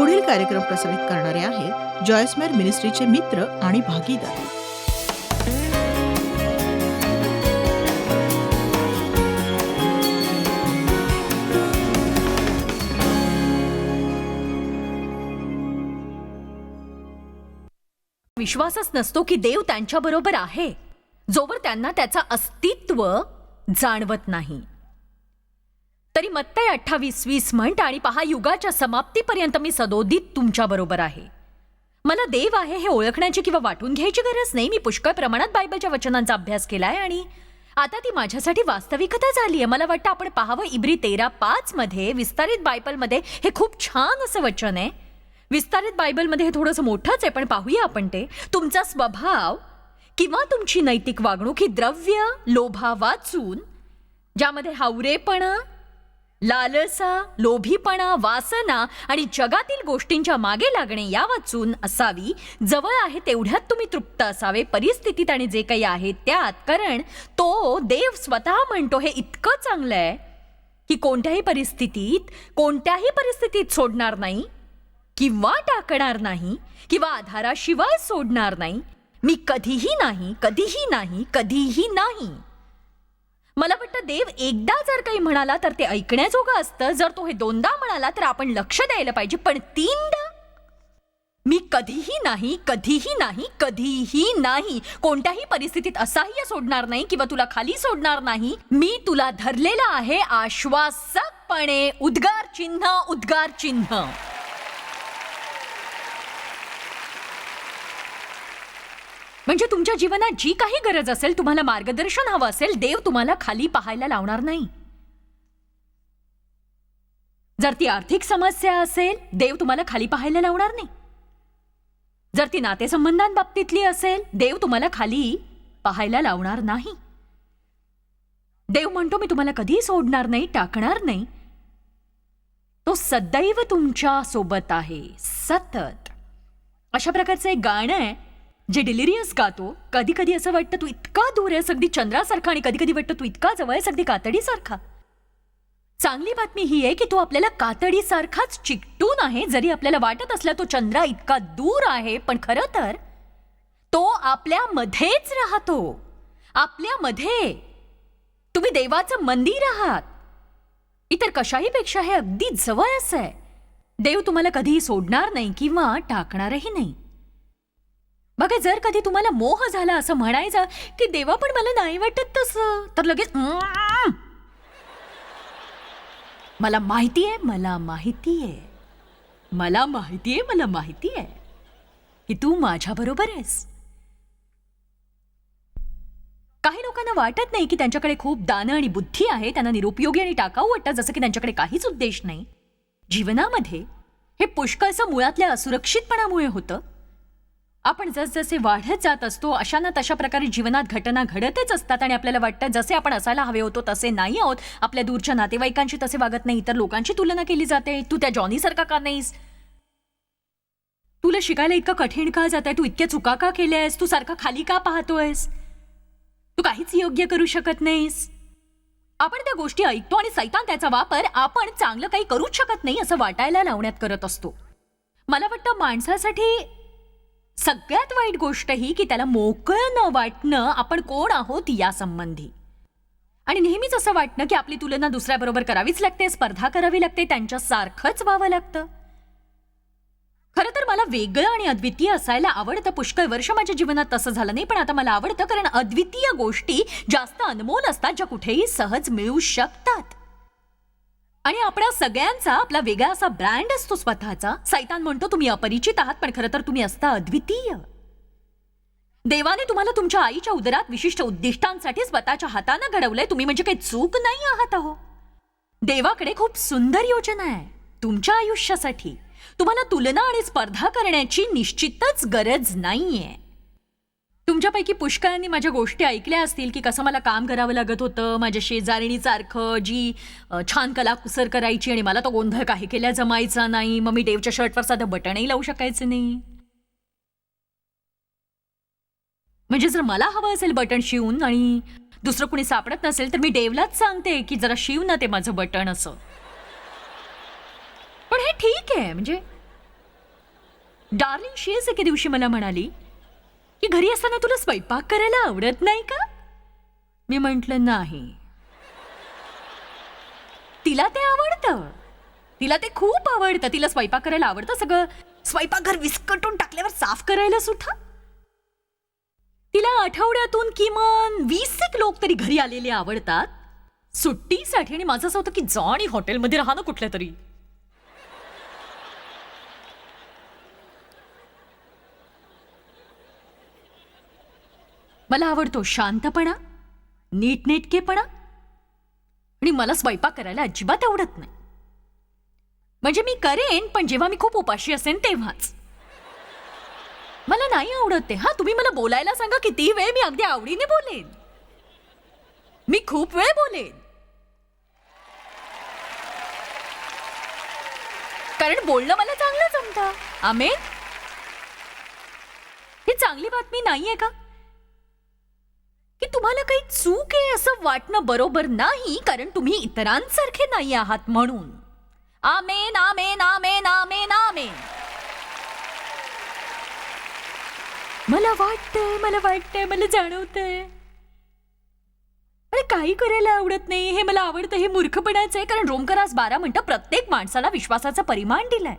पुढील कार्यक्रम प्रसारित करणारे आहेत जॉयस्मेर मिनिस्ट्रीचे मित्र आणि भागीदार. विश्वासच नसतो की देव त्यांच्याबरोबर आहे. जोवर त्यांना त्याचं अस्तित्व जाणवत नाही. तरी मत्तय अठ्ठावीस वीस म्हणत आणि पहा युगाच्या समाप्तीपर्यंत मी सदोदित तुमच्या बरोबर आहे. मला देव आहे हे ओळखण्याची किंवा वाटून घ्यायची गरज नाही. मी पुष्कळ प्रमाणात बायबलच्या वचनांचा अभ्यास केलाय आणि आता ती माझ्यासाठी वास्तविकता झाली आहे. मला वाटतं आपण पाहावं इब्री तेरा पाच मध्ये विस्तारित बायबलमध्ये हे खूप छान असं वचन आहे. विस्तारित बायबलमध्ये हे थोडंसं मोठंच आहे पण पाहूया आपण ते. तुमचा स्वभाव किंवा तुमची नैतिक वागणूक ही द्रव्य लोभा वाचून ज्यामध्ये हावरेपणा लालसा लोभीपणा वासना आणि जगातील गोष्टींच्या मागे लागणे या वाचून असावी. जवळ आहे तेवढ्यात तुम्ही तृप्त असावे. परिस्थितीत आणि जे काही आहे त्यात. कारण तो देव स्वतः म्हणतो हे इतकं चांगलं आहे की कोणत्याही परिस्थितीत कोणत्याही परिस्थितीत सोडणार नाही किंवा टाकणार नाही किंवा आधाराशिवाय सोडणार नाही. मी कधीही नाही कधीही नाही कधीही नाही. मला वाटतं देव एकदा जर काही म्हणाला तर ते ऐकण्याजोगं असतं. जर तो हे दोनदा म्हणाला तर आपण लक्ष द्यायला पाहिजे. पण तीनदा? मी कधीही नाही कधीही नाही कधीही नाही. कोणत्याही परिस्थितीत असह्य सोडणार नाही किंवा तुला खाली सोडणार नाही. मी तुला धरलेला आहे आश्वासकपणे. उद्गार चिन्ह उद्गार चिन्ह. म्हणजे तुमच्या जीवनात जी काही गरज असेल तुम्हाला मार्गदर्शन हवं असेल देव तुम्हाला खाली पाहायला लावणार नाही. जर ती आर्थिक समस्या असेल देव तुम्हाला खाली पाहायला लावणार नाही. जर ती नातेसंबंधांबाबतीतली असेल देव तुम्हाला खाली पाहायला लावणार नाही. देव म्हणतो मी तुम्हाला कधीही सोडणार नाही टाकणार नाही. तो सदैव तुमच्यासोबत आहे सतत. अशा प्रकारचं एक गाणं आहे जे डिलिरियस गातो कधी कधी असं वाटतं तू इतका दूर आहेस अगदी चंद्रासारखा आणि कधी कधी वाटतं तू इतका जवळ आहेस अगदी कातडीसारखा. चांगली बातमी ही आहे की तो आपल्याला कातडीसारखाच चिकटून आहे जरी आपल्याला वाटत असला तो चंद्रा इतका दूर आहे पण खरं तर तो आपल्या मध्येच राहतो. आपल्या मध्ये तुम्ही देवाचं मंदिर आहात. इतर कशाही पेक्षा हे अगदी जवळच आहे. देव तुम्हाला कधीही सोडणार नाही किंवा टाकणारही नाही. बघा जर कधी तुम्हाला मोह झाला असं म्हणायचं की देवा पण मला नाही वाटत तसं तर लगेच मला माहिती आहे मला माहिती आहे. मला माहिती आहे मला माहिती आहे की तू माझ्या बरोबर आहेस. काही लोकांना वाटत नाही की त्यांच्याकडे खूप दानं आणि बुद्धी आहे त्यांना निरुपयोगी आणि टाकाऊ वाटतं जसं की त्यांच्याकडे काहीच उद्देश नाही. जीवनामध्ये हे पुष्कळचं मुळातल्या असुरक्षितपणामुळे होतं. आपण जसजसे वाढत जात असतो अशा ना तशा प्रकारे जीवनात घटना घडतच असतात आणि आपल्याला वाटतं जसे आपण असायला हवे होतो तसे नाही आहोत. आपल्या दूरच्या नातेवाईकांशी तसे वागत नाही इतर लोकांची तुलना केली जाते. तू त्या जॉनीसारखा का नाहीस? तुला शिकायला इतकं कठीण का जात आहे तू इतक्या चुका का केल्या आहेस तू सारखा खाली का पाहतोयस? तू काहीच योग्य करू शकत नाहीस. आपण त्या गोष्टी ऐकतो आणि सैतान त्याचा वापर आपण चांगलं काही करूच शकत नाही असं वाटायला लावण्यात करत असतो. मला वाटतं माणसासाठी सगळ्यात वाईट गोष्ट ही की त्याला मोकळं न वाटणं आपण कोण आहोत यासंबंधी. आणि नेहमीच असं वाटणं की आपली तुलना दुसऱ्याबरोबर करावीच लागते स्पर्धा करावी लागते त्यांच्यासारखंच व्हावं लागतं. खरं तर मला वेगळं आणि अद्वितीय असायला आवडतं. पुष्कळ वर्ष माझ्या जीवनात तसं झालं नाही पण आता मला आवडतं कारण अद्वितीय गोष्टी जास्त अनमोल असतात ज्या कुठेही सहज मिळू शकतात. आणि आपल्या सगळ्यांचा आपला वेगळा असा ब्रँड असतो स्वतःचा. सैतान म्हणतो तुम्ही अपरिचित आहात पण खरं तर तुम्ही असता अद्वितीय. देवाने तुम्हाला तुमच्या आईच्या उदरात विशिष्ट उद्दिष्टांसाठी स्वतःच्या हातानं घडवलंय. तुम्ही म्हणजे काही चूक नाही आहात अहो. देवाकडे खूप सुंदर योजना आहे. तुमच्या आयुष्यासाठी. तुम्हाला तुलना आणि स्पर्धा करण्याची निश्चितच गरज नाहीये. तुमच्यापैकी पुष्कळांनी माझ्या गोष्टी ऐकल्या असतील की कसं मला काम करावं लागत होतं माझ्या शेजारणीसारखं जी छान कलाकुसर करायची आणि मला तो गोंधळ काही केल्या जमायचा नाही मग मी देवच्या शर्टवर साधं बटणही लावू शकायचं नाही. म्हणजे जर मला हवं असेल बटन शिवून आणि दुसरं कुणी सापडत नसेल तर मी देवलाच सांगते की जरा शिव ना ते माझं बटन असं. पण हे ठीक आहे म्हणजे डार्लिंग शेस एके दिवशी मला म्हणाली की घरी असताना तुला स्वयंपाक करायला आवडत नाही का? मी म्हटलं नाही. तिला ते आवडतं. तिला ते खूप आवडतं. तिला स्वयंपाक करायला आवडतं सगळं. स्वयंपाकघर विस्कटून टाकल्यावर साफ करायला सुद्धा. तिला आठवड्यातून किमान वीस एक लोक तरी घरी आलेले आवडतात. सुट्टीसाठी आणि माझं असं होतं की जा आणि हॉटेलमध्ये राहा ना कुठल्या तरी. मला आवडतो शांतपणा नीटनेटकेपणा आणि मला स्वयंपाक करायला अजिबात आवडत नाही. म्हणजे मी करेन पण जेव्हा मी खूप उपाशी असेन तेव्हाच. मला नाही आवडत ते. हा तुम्ही मला बोलायला सांगा किती वेळ मी अगदी आवडीने बोलेन. मी खूप वेळ बोलेन. कारण बोलणं मला चांगलं जमतं. आमेन? ही चांगली बातमी नाहीये का? की तुम्हाला काही चूक आहे असं वाटणं बरोबर नाही कारण तुम्ही इतरांसारखे नाही आहात म्हणून. आमेन आमेन आमेन आमेन आमेन. मला वाटतंय मला वाटतंय मला जाणवतंय. अरे काही करायला आवडत नाही हे मला आवडतं हे मूर्खपणाचं आहे कारण रोमकरास बारा म्हणतं प्रत्येक माणसाला विश्वासाचा परिमाण दिलाय.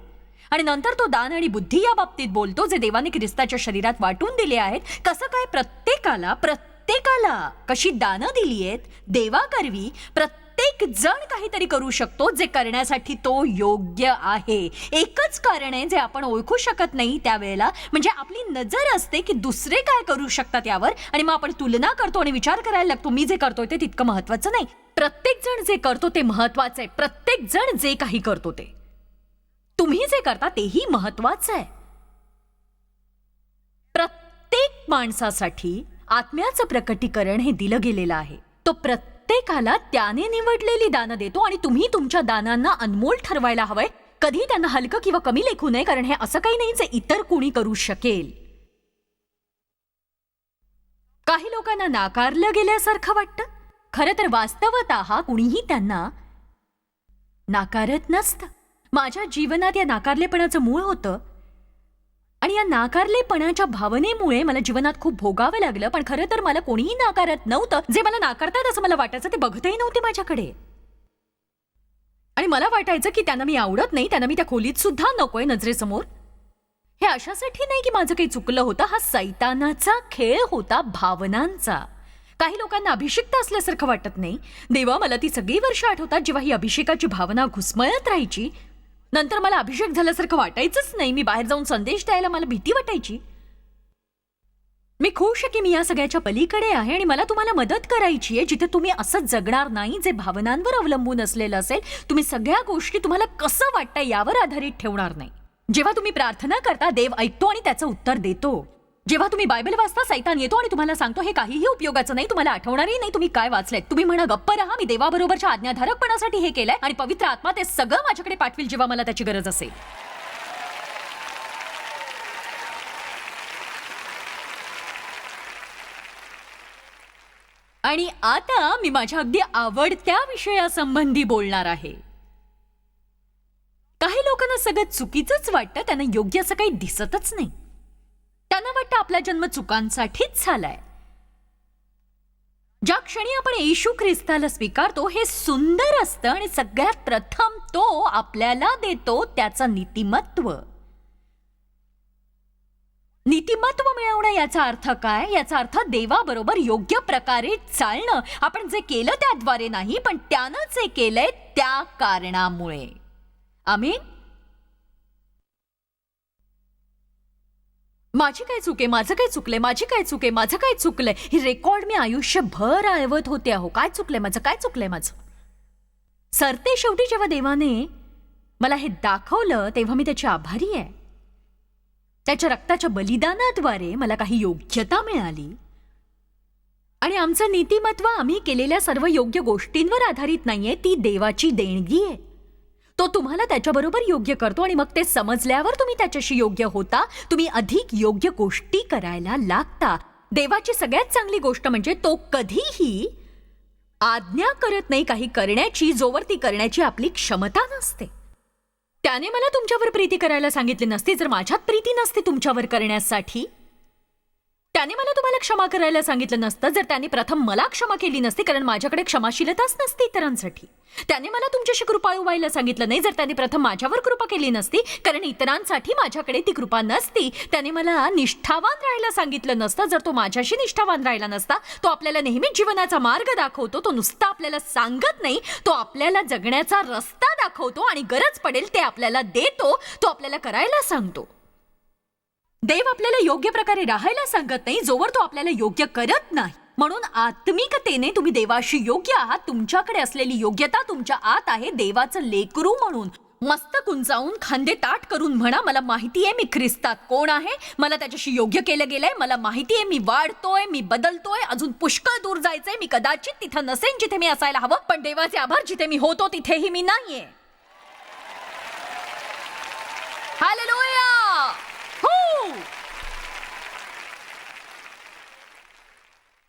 आणि नंतर तो दान आणि बुद्धी या बाबतीत बोलतो जे देवाने ख्रिस्ताच्या शरीरात वाटून दिले आहेत. कसं काय प्रत्येकाला प्रत्येक प्रत्येकाला कशी दानं दिली आहेत देवाकरवी प्रत्येक जण काहीतरी करू शकतो जे करण्यासाठी तो योग्य आहे. एकच कारण आहे जे आपण ओळखू शकत नाही त्यावेळेला म्हणजे आपली नजर असते की दुसरे काय करू शकतात यावर आणि मग आपण तुलना करतो आणि विचार करायला लागतो मी जे करतोय ते तितकं महत्वाचं नाही. प्रत्येक जण जे करतो ते महत्वाचं आहे. प्रत्येक जण जे काही करतो ते. तुम्ही जे करता तेही महत्वाचं आहे. प्रत्येक माणसासाठी आत्म्याचं प्रकटीकरण हे दिलं गेलेलं आहे. तो प्रत्येकाला त्याने निवडलेली दानं देतो आणि तुम्ही तुमच्या दानांना अनमोल ठरवायला हवंय. कधी त्यांना हलकं किंवा कमी लेखू नये कारण हे असं काही नाही जे इतर कोणी करू शकेल. काही लोकांना नाकारलं गेल्यासारखं वाटतं. खरं तर वास्तवत हा कुणीही त्यांना नाकारत नसतं. माझ्या जीवनात या नाकारलेपणाचं मूळ होतं. आणि या नाकारलेपणाच्या भावनेमुळे मला जीवनात खूप भोगावं लागलं पण खरं तर मला कोणीही नाकारत नव्हतं. जे मला नाकारतात असं मला वाटायचं ते बघतही नव्हते माझ्याकडे. आणि मला वाटायचं की त्यांना मी आवडत नाही त्यांना मी त्या खोलीत सुद्धा नकोय नजरेसमोर. हे अशासाठी नाही की माझं काही चुकलं होतं हा सैतानाचा खेळ होता भावनांचा. काही लोकांना अभिषिक्त असल्यासारखं वाटत नाही. देवा मला ती सगळी वर्ष आठवतात जेव्हा ही अभिषेकाची भावना घुसमळत राहायची नंतर मला अभिषेक झाल्यासारखं वाटायचंच नाही. मी बाहेर जाऊन संदेश द्यायला मला भीती वाटायची. मी खुश आहे की मी या सगळ्याच्या पलीकडे आहे आणि मला तुम्हाला मदत करायची आहे. जिथे तुम्ही असं जगणार नाही जे भावनांवर अवलंबून असलेलं असेल तुम्ही सगळ्या गोष्टी तुम्हाला कसं वाटतं यावर आधारित ठेवणार नाही. जेव्हा तुम्ही प्रार्थना करता देव ऐकतो आणि त्याचं उत्तर देतो. जेव्हा तुम्ही बायबल वाचता सैतान येतो आणि तुम्हाला सांगतो हे काहीही उपयोगाचं नाही तुम्हाला आठवणारही नाही तुम्ही काय वाचलेत तुम्ही म्हणा गप्प राहा मी देवाबरोबरच्या आज्ञाधारकपणासाठी हे केलंय आणि पवित्र आत्मा ते सगळं माझ्याकडे पाठवेल जेव्हा मला त्याची गरज असेल. आणि आता मी माझ्या अगदी आवडत्या विषयासंबंधी बोलणार आहे. काही लोकांना सगळं चुकीचंच वाटतं त्यांना योग्य असं काही दिसतच नाही. त्यांना वाटतं आपला जन्म चुकांसाठीच झालाय. ज्या क्षणी आपण येशू ख्रिस्ताला स्वीकारतो हे सुंदर असतं आणि सगळ्यात प्रथम तो आपल्याला देतो त्याचं नीतिमत्व. नीतिमत्व मिळवणं याचा अर्थ काय? याचा अर्थ देवाबरोबर योग्य प्रकारे चालणं. आपण जे केलं त्याद्वारे नाही पण त्यानं जे केलंय त्या कारणामुळे. आमीन? माझी काय चुके माझं काय चुकलंय? माझी काय चुके माझं काय चुकलंय? हे रेकॉर्ड मी आयुष्यभर ऐवत होते अहो. काय चुकलंय माझं? काय चुकलंय माझं? सरते शेवटी जेव्हा देवाने मला हे दाखवलं तेव्हा मी त्याची आभारी आहे. त्याच्या रक्ताच्या बलिदानाद्वारे मला काही योग्यता मिळाली. आणि आमचं नीतिमत्व आम्ही केलेल्या सर्व योग्य गोष्टींवर आधारित नाहीये. ती देवाची देणगी आहे. तो तुम्हाला त्याच्याबरोबर योग्य करतो आणि मग ते समजल्यावर तुम्ही त्याच्याशी योग्य होता. तुम्ही अधिक योग्य गोष्टी करायला लागता. देवाची सगळ्यात चांगली गोष्ट म्हणजे तो कधीही आज्ञा करत नाही काही करण्याची जोवर ती करण्याची आपली क्षमता नसते. त्याने मला तुमच्यावर प्रीती करायला सांगितली नसती. जर माझ्यात प्रीती नसती तुमच्यावर करण्यासाठी त्याने मला तुम्हाला क्षमा करायला सांगितलं नसतं जर त्याने प्रथम मला क्षमा केली नसती कारण माझ्याकडे क्षमाशीलताच नसती इतरांसाठी. त्याने मला तुमच्याशी कृपाळू व्हायला सांगितलं नाही जर त्याने प्रथम माझ्यावर कृपा केली नसती कारण इतरांसाठी माझ्याकडे ती कृपा नसती त्याने मला निष्ठावान राहायला सांगितलं नसतं जर तो माझ्याशी निष्ठावान राहिला नसता तो आपल्याला नेहमीच जीवनाचा मार्ग दाखवतो तो नुसता आपल्याला सांगत नाही तो आपल्याला जगण्याचा रस्ता दाखवतो आणि गरज पडेल ते आपल्याला देतो तो आपल्याला करायला सांगतो. देव आपल्याला योग्य प्रकारे राहायला सांगत नाही जोवर तो आपल्याला योग्य करत नाही. म्हणून आत्मिकतेने तुम्ही देवाशी योग्य आहात तुमच्याकडे असलेली योग्यता तुमच्या आत आहे देवाचं लेकरू म्हणून. मस्त कुंचावून खांदे ताट करून म्हणा मला माहिती आहे मी ख्रिस्तात कोण आहे मला त्याच्याशी योग्य केलं गेलंय मला माहिती आहे मी वाढतोय मी बदलतोय अजून पुष्कळ दूर जायचंय मी कदाचित तिथं नसेन जिथे मी असायला हवं पण देवाचे आभार जिथे मी होतो तिथेही मी नाहीये. हालेलुया! लोया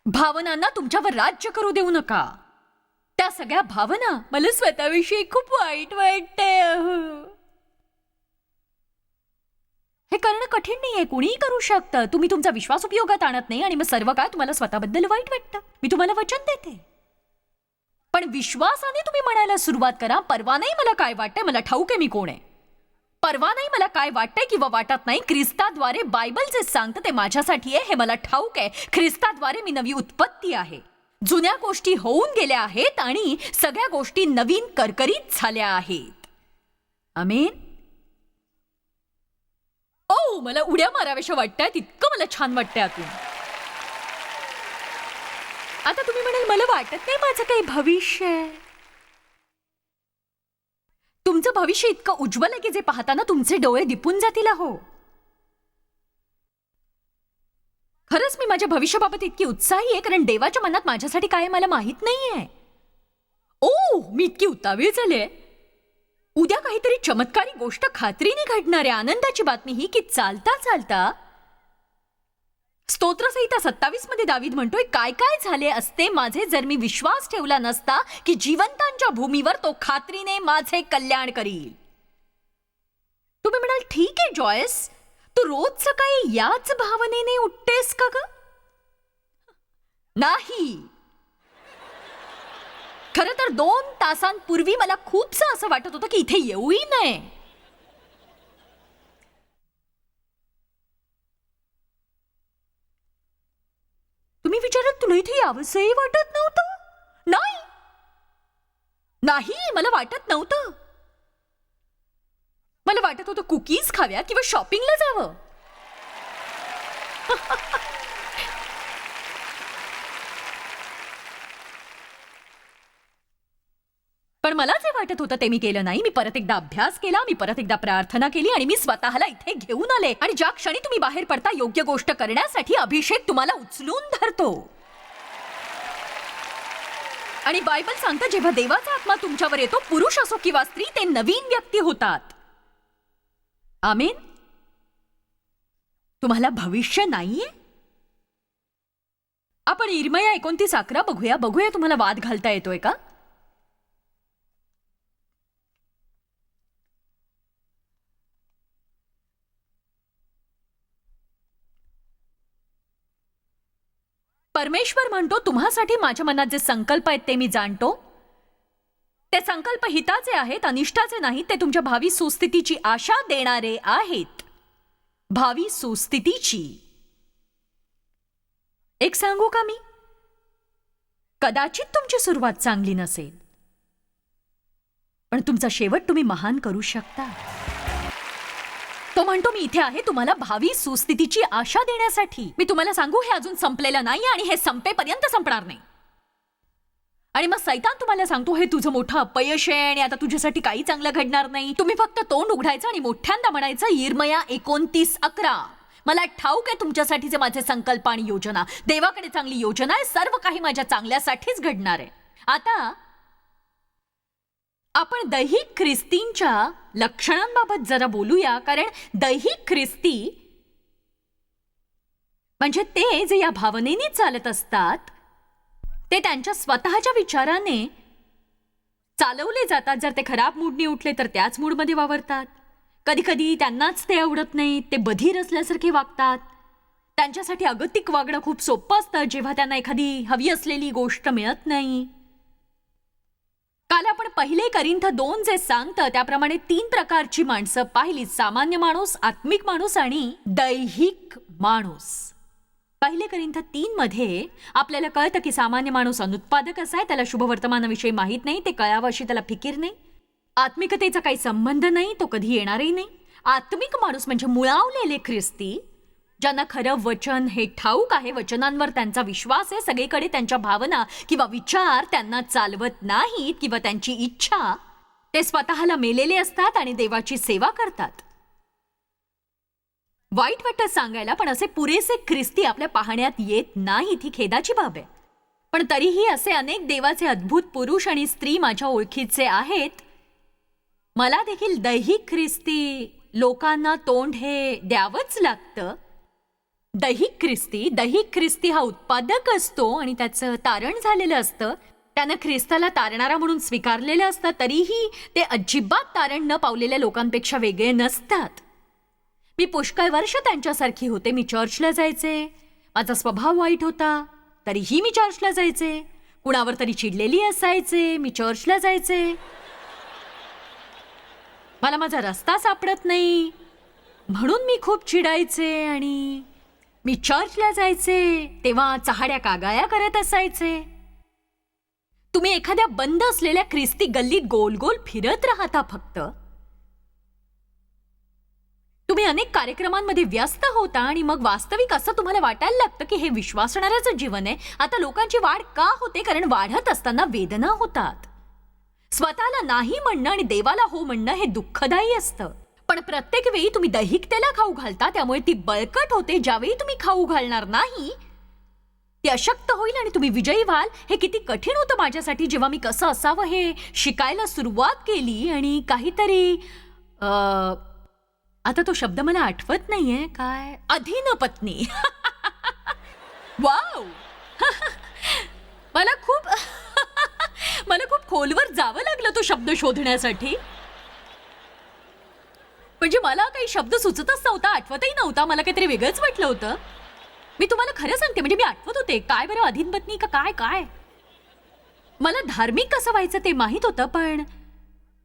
भावनांना तुमच्यावर राज्य करू देऊ नका. त्या सगळ्या भावना मला स्वतःविषयी खूप वाईट वाटते. हे करणं कठीण नाहीये कुणीही करू शकतं. तुम्ही तुमचा विश्वास उपयोगात आणत नाही आणि मग सर्व काय तुम्हाला स्वतःबद्दल वाईट वाटतं. मी तुम्हाला वचन देते. पण विश्वासाने तुम्ही म्हणायला सुरुवात करा परवा नाही मला काय वाटतंय मला ठाऊक आहे मी कोण आहे. परवा नाही मला काय वाटतंय किंवा वाटत नाही ख्रिस्ताद्वारे बायबल जे सांगतं ते माझ्यासाठी आहे हे मला ठाऊक आहे. ख्रिस्ताद्वारे मी नवी उत्पत्ती आहे. जुन्या गोष्टी होऊन गेल्या आहेत आणि सगळ्या गोष्टी नवीन करकरीत झाल्या आहेत. अमेन ओ मला उड्या माराव्याशा वाटतायत इतकं मला छान वाटतंय आतून आता तुम्ही म्हणाल मला वाटत नाही माझं काही भविष्य आहे. तुमचं भविष्य इतकं उज्ज्वल आहे की जे पाहताना तुमचे डोळे दिपून जातील हो खरंच मी माझ्या भविष्याबाबत इतकी उत्साही आहे कारण देवाच्या मनात माझ्यासाठी काय मला माहीत नाहीये. ओ मी इतकी उतावीळ झाले उद्या काहीतरी चमत्कारी गोष्ट खात्रीने घडणाऱ्या आनंदाची बातमी ही की चालता चालता स्तोत्रसहिता सत्तावीसमध्ये दावीद म्हणतोय काय काय झाले असते माझे जर मी विश्वास ठेवला नसता की जिवंतांच्या भूमीवर तो खात्रीने माझे कल्याण करील. तुम्ही म्हणाल ठीक आहे जॉयस तू रोज सकाळी याच भावनेने उठतेस का ग? नाही. खर तर दोन तासांपूर्वी मला खूपसं असं वाटत होतं की इथे येऊही नये. तुम्ही विचारत तुला इथे यावंसही वाटत नव्हतं? नाही. नाही मला वाटत नव्हतं. मला वाटत होतं कुकीज खाव्या किंवा शॉपिंगला जावं. पण मला जे वाटत होतं ते मी केलं नाही. मी परत एकदा अभ्यास केला मी परत एकदा प्रार्थना केली आणि मी स्वतःला इथे घेऊन आले. आणि ज्या क्षणी तुम्ही बाहेर पडता योग्य गोष्ट करण्यासाठी अभिषेक तुम्हाला उचलून धरतो. आणि बायबल सांगतं जेव्हा देवाचा आत्मा तुमच्यावर येतो पुरुष असो किंवा स्त्री ते नवीन व्यक्ती होतात. आमेन? तुम्हाला भविष्य नाहीये? आपण इरमया एकोणतीस अकरा बघूया. बघूया तुम्हाला वाद घालता येतोय का? परमेश्वर म्हणतो तुम्हासाठी माझ्या मनात जे संकल्प आहेत ते मी जाणतो. ते संकल्प हिताचे आहेत अनिष्टाचे नाहीत ते तुमच्या भावी सुस्थितीची आशा देणारे आहेत. भावी सुस्थितीची. एक सांगू का मी? कदाचित तुमची सुरुवात चांगली नसेल. पण तुमचा शेवट तुम्ही महान करू शकता. तो म्हणतो मी इथे आहे तुम्हाला भावी सुस्थितीची आशा देण्यासाठी. मी तुम्हाला सांगू हे अजून संपलेलं नाही आणि हे संपेपर्यंत संपणार नाही. आणि मग सैतान तुम्हाला सांगतो हे तुझं मोठं अपयश आहे आणि आता तुझ्यासाठी काही चांगलं घडणार नाही. तुम्ही फक्त तोंड उघडायचं आणि मोठ्यांदा म्हणायचं इरमया एकोणतीस अकरा. मला ठाऊक आहे तुमच्यासाठीचे माझे संकल्प आणि योजना. देवाकडे चांगली योजना आहे. सर्व काही माझ्या चांगल्यासाठीच घडणार आहे. आता आपण दैहिक ख्रिस्तींच्या लक्षणांबाबत जरा बोलूया कारण दैहिक ख्रिस्ती म्हणजे ते जे या भावनेने चालत असतात ते त्यांच्या स्वतःच्या विचाराने चालवले जातात. जर ते खराब मूडने उठले तर त्याच मूडमध्ये वावरतात. कधी कधी त्यांनाच ते आवडत नाही ते बधीर असल्यासारखे वागतात. त्यांच्यासाठी अगतिक वागणं खूप सोपं असतं. जेव्हा त्यांना एखादी हवी असलेली गोष्ट मिळत नाही काल आपण पहिले करिंथ दोन जे सांगतं त्याप्रमाणे तीन प्रकारची माणसं पाहिली. सामान्य माणूस आत्मिक माणूस आणि दैहिक माणूस. पहिले करिंथ तीन मध्ये आपल्याला कळतं की सामान्य माणूस अनुत्पादक आहे त्याला शुभवर्तमानाविषयी माहीत नाही ते कळावं अशी त्याला फिकीर नाही. आत्मिकतेचा काही संबंध नाही तो कधी येणारही नाही. आत्मिक माणूस म्हणजे मुळावलेले ख्रिस्ती ज्यांना खरं वचन हे ठाऊक आहे वचनांवर त्यांचा विश्वास आहे सगळीकडे त्यांच्या भावना किंवा विचार त्यांना चालवत नाहीत किंवा त्यांची इच्छा ते स्वतःला मेलेले असतात आणि देवाची सेवा करतात. वाईट वाटत सांगायला पण असे पुरेसे ख्रिस्ती आपल्या पाहण्यात येत नाहीत ही खेदाची बाब आहे. पण तरीही असे अनेक देवाचे अद्भुत पुरुष आणि स्त्री माझ्या ओळखीचे आहेत. मला देखील दैहिक ख्रिस्ती लोकांना तोंड हे द्यावंच लागतं. दैहिक ख्रिस्ती दैहिक ख्रिस्ती हा उत्पादक असतो आणि त्याचं तारण झालेलं असतं. त्यानं ख्रिस्ताला तारणारा म्हणून स्वीकारलेलं असतं तरीही ते अजिबात तारण न पावलेल्या लोकांपेक्षा वेगळे नसतात. मी पुष्कळ वर्ष त्यांच्यासारखी होते मी चर्चला जायचे. माझा स्वभाव वाईट होता तरीही मी चर्चला जायचे. कुणावर तरी चिडलेली असायचे मी चर्चला जायचे. मला माझा रस्ता सापडत नाही म्हणून मी खूप चिडायचे आणि मी चर्चला जायचे तेव्हा चहाड्या कागाया करत असायचे. तुम्ही एखाद्या बंद असलेल्या ख्रिस्ती गल्लीत गोल गोल फिरत राहता फक्त. तुम्ही अनेक कार्यक्रमांमध्ये व्यस्त होता आणि मग वास्तविक असं तुम्हाला वाटायला लागतं की हे विश्वासणाऱ्याचं जीवन आहे. आता लोकांची वाढ का होते? कारण वाढत असताना वेदना होतात. स्वतःला नाही म्हणणं आणि देवाला हो म्हणणं हे दुःखदायी असतं. पण प्रत्येक वेळी तुम्ही दैहिकतेला खाऊ घालता त्यामुळे ती बळकट होते ज्यावेळी तुम्ही खाऊ घालणार नाही. ती अशक्त होईल आणि तुम्ही विजयी व्हाल. हे किती कठीण होतं माझ्यासाठी जेव्हा मी कसं असावं हे शिकायला सुरुवात केली आणि काहीतरी आता तो शब्द मला आठवत नाहीये. काय? अधीन पत्नी. वाव! मला खूप मला खूप खोलवर जावं लागलं तो शब्द शोधण्यासाठी. म्हणजे मला काही शब्द सुचतच नव्हता आठवतही नव्हता. मला काहीतरी वेगळंच वाटलं होतं. मी तुम्हाला खरं सांगते म्हणजे मी आठवत होते. काय बरं अधीन पत्नी का काय काय? मला धार्मिक कसं व्हायचं ते माहीत होतं पण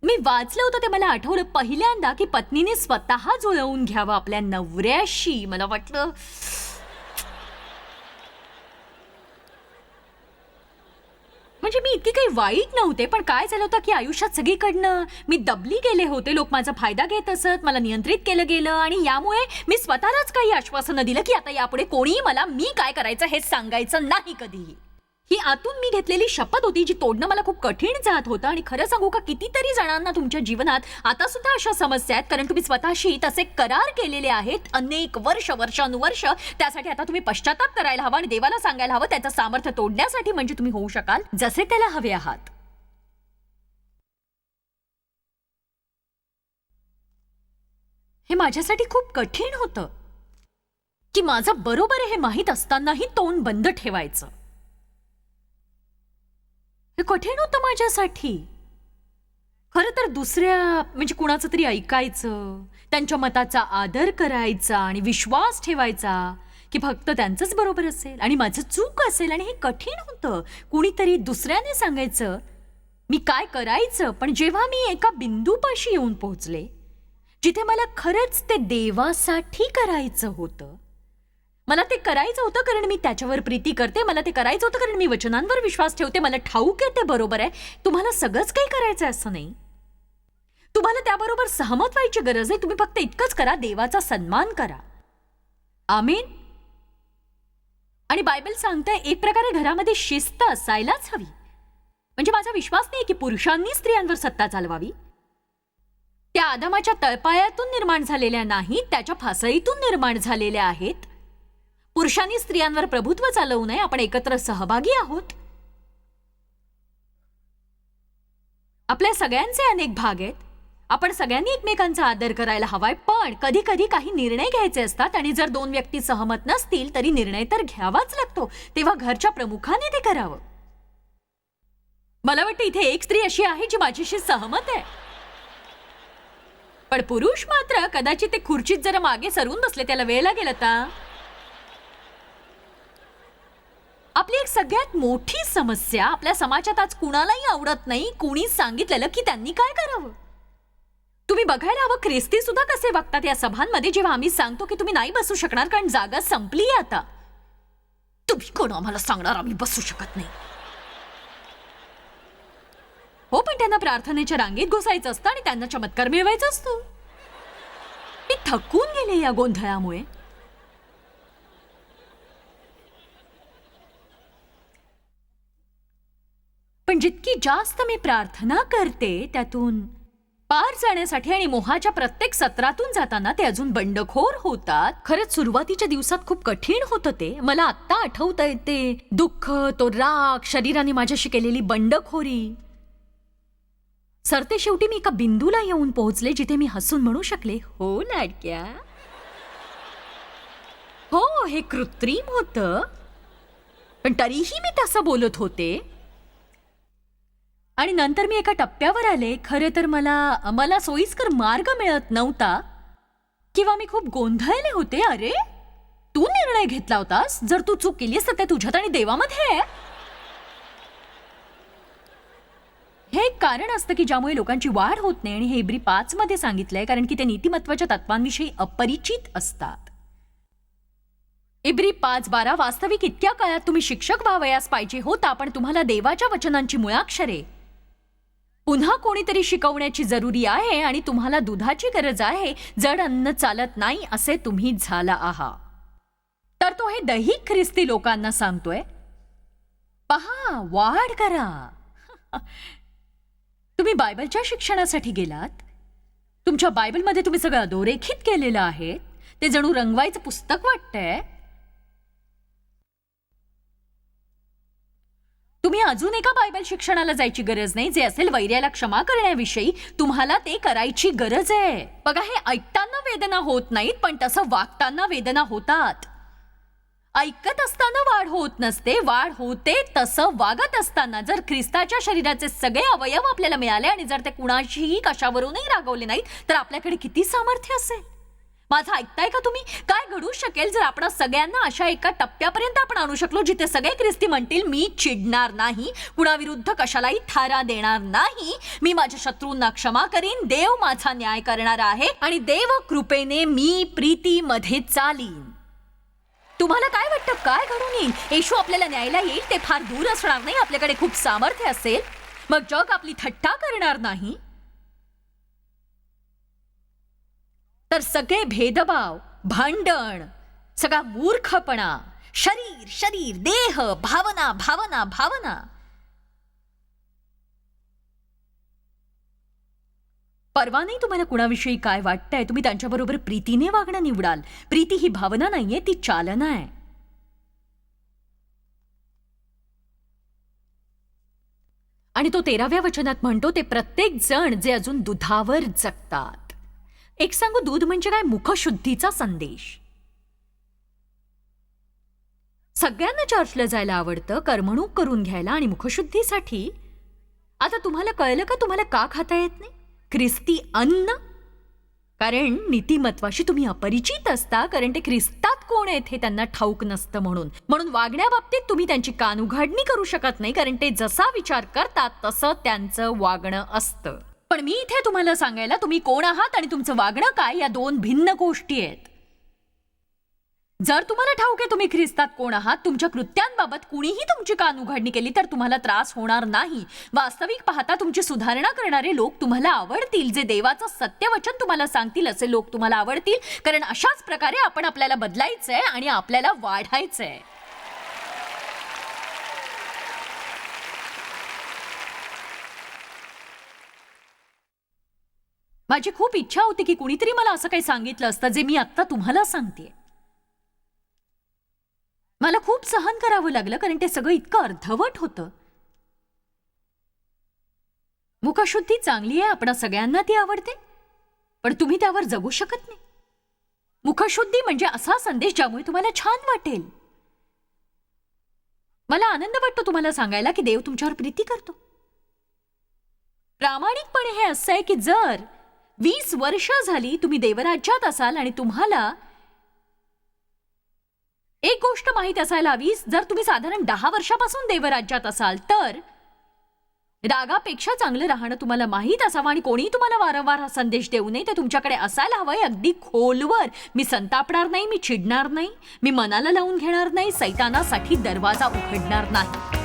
मी वाचलं होतं ते मला आठवलं पहिल्यांदा की पत्नीने स्वतः जुळवून घ्यावं आपल्या नवऱ्याशी. मला वाटलं म्हणजे मी इतकी काही वाईट नव्हते पण काय झालं होतं की आयुष्यात सगळीकडनं मी दबली गेले होते. लोक माझा फायदा घेत असत मला नियंत्रित केलं गेलं आणि यामुळे मी स्वतःलाच काही आश्वासनं दिलं की आता यापुढे कोणीही मला मी काय करायचं हे सांगायचं नाही कधीही. ही आतून मी घेतलेली शपथ होती जी तोडणं मला खूप कठीण जात होतं आणि खरं सांगू का कितीतरी जणांना तुमच्या जीवनात आता सुद्धा अशा समस्या आहेत. कारण तुम्ही स्वतःशी तसे करार केलेले आहेत अनेक वर्ष वर्षानुवर्ष. त्यासाठी आता तुम्ही पश्चाताप करायला हवा आणि देवाला सांगायला हवं त्याचं सामर्थ्य तोडण्यासाठी म्हणजे तुम्ही होऊ शकाल. जसे त्याला हवे आहात. हे माझ्यासाठी खूप कठीण होतं. की माझं बरोबर हे माहीत असतानाही तोंड बंद ठेवायचं. हे कठीण होतं माझ्यासाठी. खरं तर दुसऱ्या म्हणजे कुणाचं तरी ऐकायचं त्यांच्या मताचा आदर करायचा आणि विश्वास ठेवायचा की फक्त त्यांचंच बरोबर असेल आणि माझं चूक असेल आणि हे कठीण होतं. कुणीतरी दुसऱ्याने सांगायचं मी काय करायचं? पण जेव्हा मी एका बिंदूपाशी येऊन पोहोचले जिथे मला खरंच ते देवासाठी करायचं होतं मला ते करायचं होतं कारण मी त्याच्यावर प्रीती करते मला ते करायचं होतं कारण मी वचनांवर विश्वास ठेवते मला ठाऊक आहे ते बरोबर आहे. तुम्हाला सगळंच काही करायचं आहे असं नाही. तुम्हाला त्याबरोबर सहमत व्हायची गरज आहे तुम्ही फक्त इतकंच करा देवाचा सन्मान करा. आमीन. आणि बायबल सांगतंय एक प्रकारे घरामध्ये शिस्त असायलाच हवी. म्हणजे माझा विश्वास नाही की पुरुषांनी स्त्रियांवर सत्ता चालवावी. त्या आदमाच्या तळपायातून निर्माण झालेल्या नाहीत त्याच्या फासळीतून निर्माण झालेल्या आहेत. पुरुषांनी स्त्रियांवर प्रभुत्व चालवू नये. आपण एकत्र सहभागी आहोत. आपल्या सगळ्यांचे अनेक भाग आहेत. आपण सगळ्यांनी एकमेकांचा आदर करायला हवाय पण कधी कधी काही निर्णय घ्यायचे असतात आणि जर दोन व्यक्ती सहमत नसतील तरी निर्णय तर घ्यावाच लागतो. तेव्हा घरच्या प्रमुखाने ते करावं. मला वाटतं इथे एक स्त्री अशी आहे जी माझ्याशी सहमत आहे. पण पुरुष मात्र कदाचित ते खुर्चीत जरा मागे सरून बसले त्याला वेळ लागेल आता. आपली एक सगळ्यात मोठी समस्या आपल्या समाजात आज कुणालाही आवडत नाही कुणीच सांगितलेलं की त्यांनी काय करावं. तुम्ही बघायला हवं ख्रिस्ती सुद्धा कसे वागतात या सभांमध्ये? जेव्हा आम्ही सांगतो की तुम्ही नाही बसू शकणार कारण जागा संपली आहे आता. तुम्ही कोण आम्हाला सांगणार? आम्ही बसू शकत नाही. हो पण त्यांना प्रार्थनेच्या रांगेत घुसायचं असतं आणि त्यांना चमत्कार मिळवायचा असतो. मी थकून गेले या गोंधळामुळे. पण जितकी जास्त मी प्रार्थना करते त्यातून पार जाण्यासाठी आणि मोहाच्या प्रत्येक सत्रातून जाताना ते अजून बंडखोर होतात. खरंच सुरुवातीच्या दिवसात खूप कठीण होतं ते. मला आत्ता आठवत ते दुःख तो राग शरीराने माझ्याशी केलेली बंडखोरी. सरते शेवटी मी एका बिंदूला येऊन पोहोचले जिथे मी हसून म्हणू शकले हो लाडक्या हो हे कृत्रिम होतं. पण तरीही मी तसं बोलत होते. आणि नंतर मी एका टप्प्यावर आले. खरं तर मला मला सोयीस्कर मार्ग मिळत नव्हता. किंवा मी खूप गोंधळले होते. अरे तू निर्णय घेतला होतास. जर तू चूक केलीस तर ते तुझ्यात आणि देवामध्ये आहे. हे एक कारण असतं की ज्यामुळे लोकांची वाढ होत नाही. आणि हे इब्री पाच मध्ये सांगितलंय कारण की ते नीतिमत्वाच्या तत्वांविषयी अपरिचित असतात. इब्री पाच बारा वास्तविक इतक्या काळात तुम्ही शिक्षक व्हावयास पाहिजे होता पण तुम्हाला देवाच्या वचनांची मुळाक्षरे पुन्हा कोणीतरी शिकवण्याची जरुरी आहे आणि तुम्हाला दुधाची गरज आहे जड अन्न चालत नाही असे तुम्ही झाला आहात. तर तो हे दही ख्रिस्ती लोकांना सांगतोय. पहा वाढ करा. तुम्ही बायबलच्या शिक्षणासाठी गेलात? तुमच्या बायबलमध्ये तुम्ही सगळं अधोरेखित केलेलं आहे? ते जणू रंगवायचं पुस्तक वाटतंय? तुम्ही अजून एका बायबल शिक्षणाला जायची गरज नाही जे असेल वैर्याला क्षमा करण्याविषयी तुम्हाला ते करायची गरज आहे. बघा हे ऐकताना वेदना होत नाहीत पण तसं वागताना वेदना होतात. ऐकत असताना वाढ होत नसते वाढ होते तसं वागत असताना. जर ख्रिस्ताच्या शरीराचे सगळे अवयव आपल्याला मिळाले आणि जर ते कुणाशीही कशावरूनही रागवले नाहीत तर आपल्याकडे किती सामर्थ्य असेल? माझं ऐकताय का तुम्ही? काय घडू शकेल जर आपण सगळ्यांना अशा एका टप्प्यापर्यंत आपण आणू शकलो जिथे सगळे ख्रिस्ती म्हणतील मी चिडणार नाही कुणाविरुद्ध कशालाही थारा देणार नाही मी माझ्या शत्रूंना क्षमा करीन देव माझा न्याय करणार आहे आणि देव कृपेने मी प्रीतीमध्ये चालीन. तुम्हाला काय वाटतं? काय घडून येईल? येशू आपल्याला न्यायला येईल ते फार दूर असणार नाही आपल्याकडे खूप सामर्थ्य असेल. मग जग आपली थट्टा करणार नाही. तर सगळे भेदभाव भांडण सगळा मूर्खपणा शरीर शरीर देह भावना भावना भावना. परवा नाही तुम्हाला कुणाविषयी काय वाटतंय? तुम्ही त्यांच्याबरोबर प्रीतीने वागणं निवडाल. प्रीती ही भावना नाहीये ती चालना आहे. आणि तो तेराव्या वचनात म्हणतो ते प्रत्येक जण जे अजून दुधावर जगतात. एक सांगू दूध म्हणजे काय? मुखशुद्धीचा संदेश. सगळ्यांना चर्चला जायला आवडतं करमणूक करून घ्यायला आणि मुखशुद्धीसाठी. आता तुम्हाला कळलं का तुम्हाला का खाता येत नाही? ख्रिस्ती अन्न? कारण नीतिमत्वाशी तुम्ही अपरिचित असता कारण ते ख्रिस्तात कोण आहेत हे त्यांना ठाऊक नसतं म्हणून. म्हणून वागण्याबाबतीत तुम्ही त्यांची कान उघाडणी करू शकत नाही कारण ते जसा विचार करतात तसं त्यांचं वागणं असतं. पण मी इथे तुम्हाला सांगायला तुम्ही कोण आहात आणि तुमचं वागणं काय? या दोन भिन्न गोष्टी आहेत. जर तुम्हाला ठाऊक आहे तुम्ही ख्रिस्तात कोण आहात तुमच्या कृत्यांबाबत कुणीही तुमची कान उघडणी केली तर तुम्हाला त्रास होणार नाही. वास्तविक पाहता तुमची सुधारणा करणारे लोक तुम्हाला आवडतील. जे देवाचं सत्यवचन तुम्हाला सांगतील असे लोक तुम्हाला आवडतील. कारण अशाच प्रकारे आपण आपल्याला बदलायचंय आणि आपल्याला वाढायचंय. माझी खूप इच्छा होती की कुणीतरी मला असं काही सांगितलं असतं जे मी आत्ता तुम्हाला सांगते मला खूप सहन करावं लागलं कारण ते सगळं इतकं अर्धवट होतं. मुखशुद्धी चांगली आहे आपणा सगळ्यांना ती आवडते पण तुम्ही त्यावर जगू शकत नाही. मुखशुद्धी म्हणजे असा संदेश ज्यामुळे तुम्हाला छान वाटेल. मला आनंद वाटतो तुम्हाला सांगायला की देव तुमच्यावर प्रीती करतो. प्रामाणिकपणे हे असं आहे की जर वीस वर्ष झाली तुम्ही देवराज्यात असाल आणि तुम्हाला एक गोष्ट माहीत असायला हवी जर तुम्ही साधारण दहा वर्षापासून देवराज्यात असाल तर रागापेक्षा चांगलं राहणं तुम्हाला माहीत असावं आणि कोणीही तुम्हाला वारंवार हा संदेश देऊ नये ते तुमच्याकडे असायला हवंय. अगदी खोलवर. मी संतापणार नाही मी चिडणार नाही मी मनाला लावून घेणार नाही सैतानासाठी दरवाजा उघडणार नाही.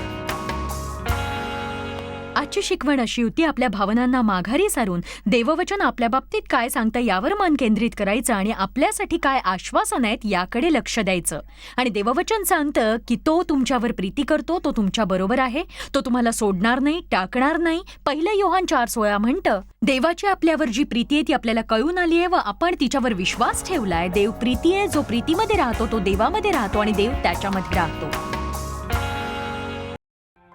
आजची शिकवण अशी होती आपल्या भावनांना माघारी सारून देववचन आपल्या बाबतीत काय सांगतं यावर मन केंद्रित करायचं आणि आपल्यासाठी काय आश्वासन आहेत याकडे लक्ष द्यायचं. आणि देववचन सांगतं की तो तुमच्यावर प्रीती करतो तो तुमच्या बरोबर आहे तो तुम्हाला सोडणार नाही टाकणार नाही. पहिलं योहान चार सोळा म्हणतं देवाची आपल्यावर जी प्रीती आहे ती आपल्याला कळून आली आहे व आपण तिच्यावर विश्वास ठेवलाय. देव प्रीती आहे जो प्रीतीमध्ये राहतो तो देवामध्ये राहतो आणि देव त्याच्यामध्ये राहतो.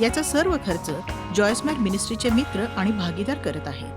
याचा सर्व खर्च जॉयस्मॅक मिनिस्ट्रीचे मित्र आणि भागीदार करत आहेत